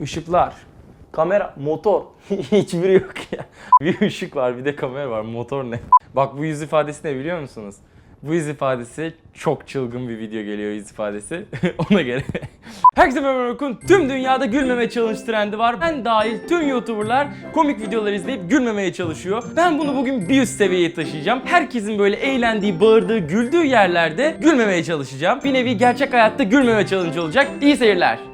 ışıklar, kamera, motor. Hiçbiri yok ya. Bir ışık var bir de kamera var. Motor ne? Bak bu yüz ifadesi ne biliyor musunuz? Bu yüz ifadesi çok çılgın bir video geliyor yüz ifadesi. Ona göre. Herkese merhaba Orkun. Tüm dünyada gülmeme challenge trendi var. Ben dahil tüm YouTuber'lar komik videolar izleyip gülmemeye çalışıyor. Ben bunu bugün bir üst seviyeye taşıyacağım. Herkesin böyle eğlendiği, bağırdığı, güldüğü yerlerde gülmemeye çalışacağım. Bir nevi gerçek hayatta gülmeme challenge olacak. İyi seyirler.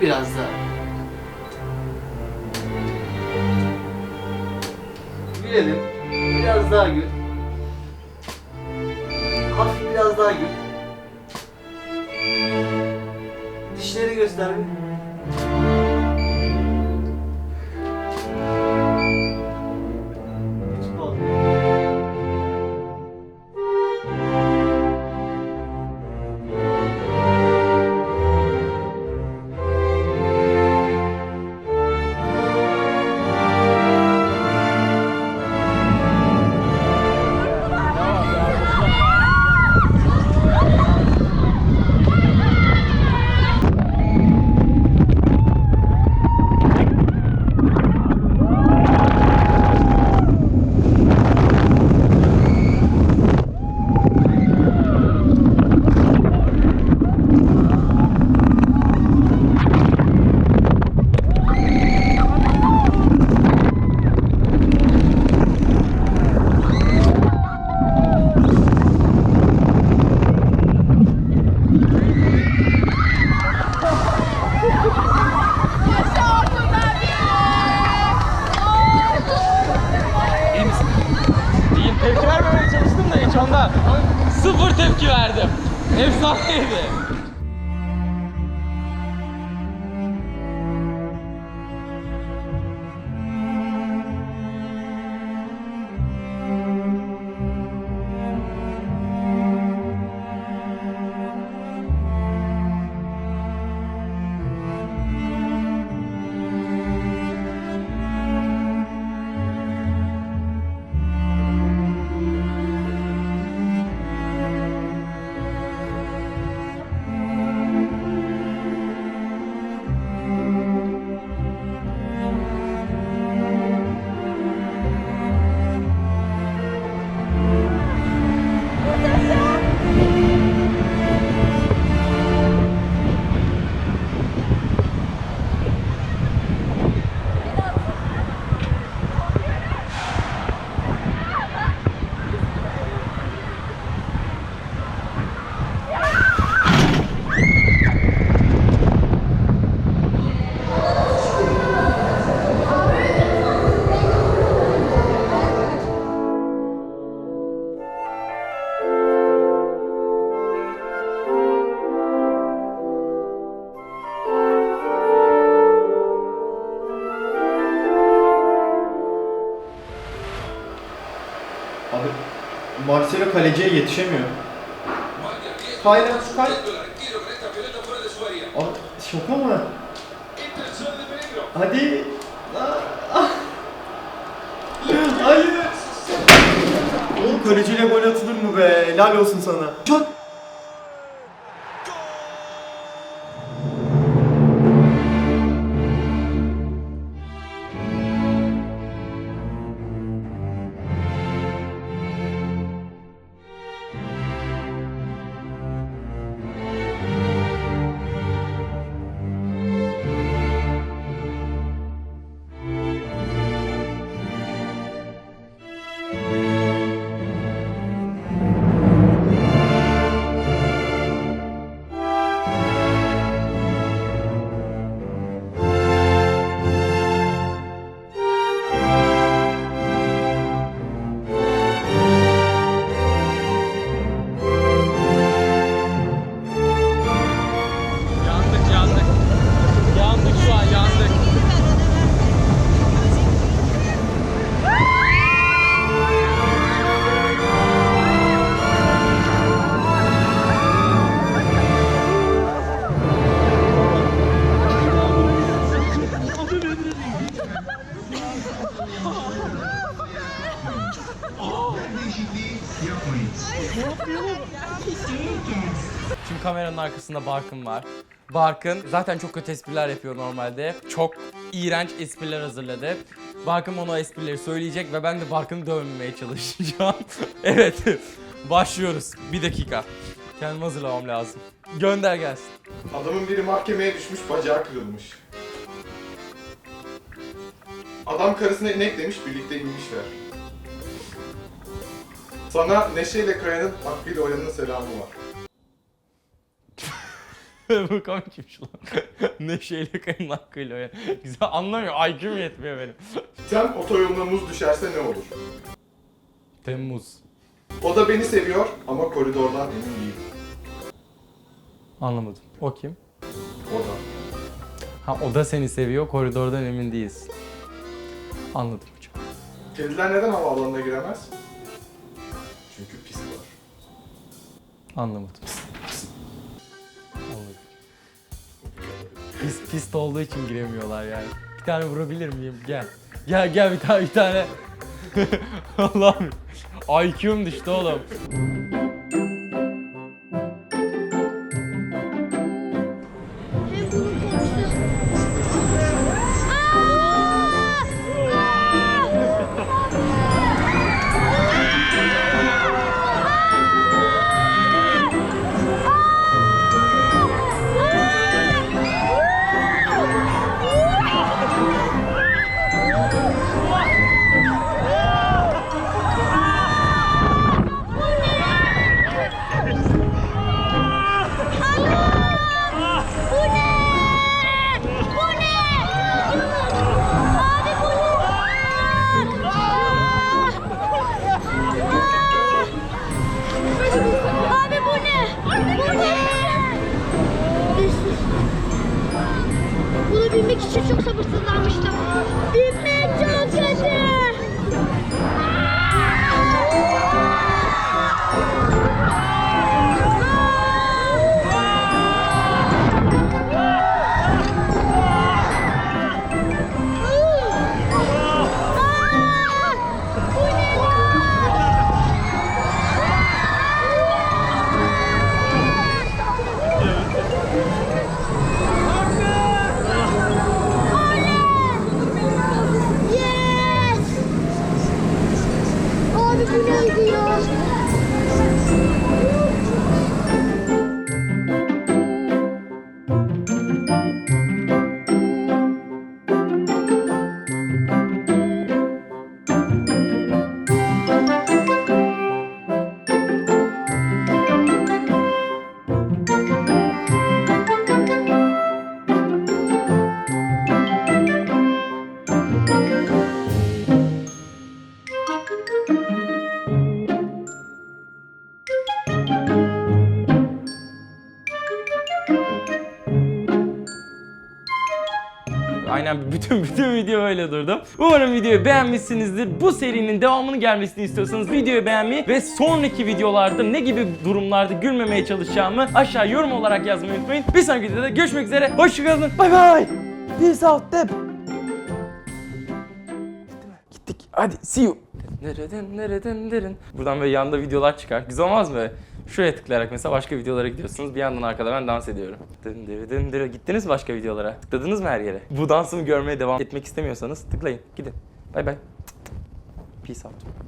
Biraz daha. Gülelim. Biraz daha gül. Hafif biraz daha gül. Dişleri göster bir. Verdim. Efsaneydi. Abi Marcelo kaleciye yetişemiyor. Kayla kay. Abi şaka mı? Hadi. Hayır. Oğlum kaleciyle gol atılır mı be? Helal olsun sana. Çok Şimdi kameranın arkasında Barkın var. Barkın zaten çok kötü espriler yapıyor normalde. Çok iğrenç espriler hazırladı. Barkın bana o esprileri söyleyecek ve ben de Barkın'ı dövmemeye çalışacağım. evet, başlıyoruz. Bir dakika. Kendimi hazırlamam lazım. Gönder gelsin. Adamın biri mahkemeye düşmüş, bacağı kırılmış. Adam karısına inek demiş, birlikte inmişler. Sana Neşe ile Kaya'nın hakkıyla oyanın selamı var. Bu komikmiş lan. Neşeyle kayın hakkıyla oyun. Güzel anlamıyor. IQ'm yetmiyor benim. Sen otoyoluna muz düşerse ne olur? Temmuz. O da beni seviyor ama koridordan emin değil. Anlamadım. O kim? O da. Ha o da seni seviyor. Koridordan emin değiliz. Anladım hocam. Kediler neden havaalanına giremez? Çünkü pis var. Anlamadım. Anladım. Pis, pist olduğu için giremiyorlar yani. Bir tane vurabilir miyim? Gel. Gel gel bir tane bir tane. Allah'ım. IQ'm düştü oğlum. bütün bütün video öyle durdum. Umarım videoyu beğenmişsinizdir. Bu serinin devamını gelmesini istiyorsanız videoyu beğenmeyi ve sonraki videolarda ne gibi durumlarda gülmemeye çalışacağımı aşağı yorum olarak yazmayı unutmayın. Bir sonraki videoda görüşmek üzere. Hoşçakalın. Bay bay. Peace out. Deb. Gittik. Hadi see you. Nereden nereden nereden. Buradan böyle yanda videolar çıkar. Güzel olmaz mı? Şuraya tıklayarak mesela başka videolara gidiyorsunuz. Bir yandan arkada ben dans ediyorum. Dın dırı başka videolara? Tıkladınız mı her yere? Bu dansımı görmeye devam etmek istemiyorsanız tıklayın. Gidin. Bay bay. Peace out.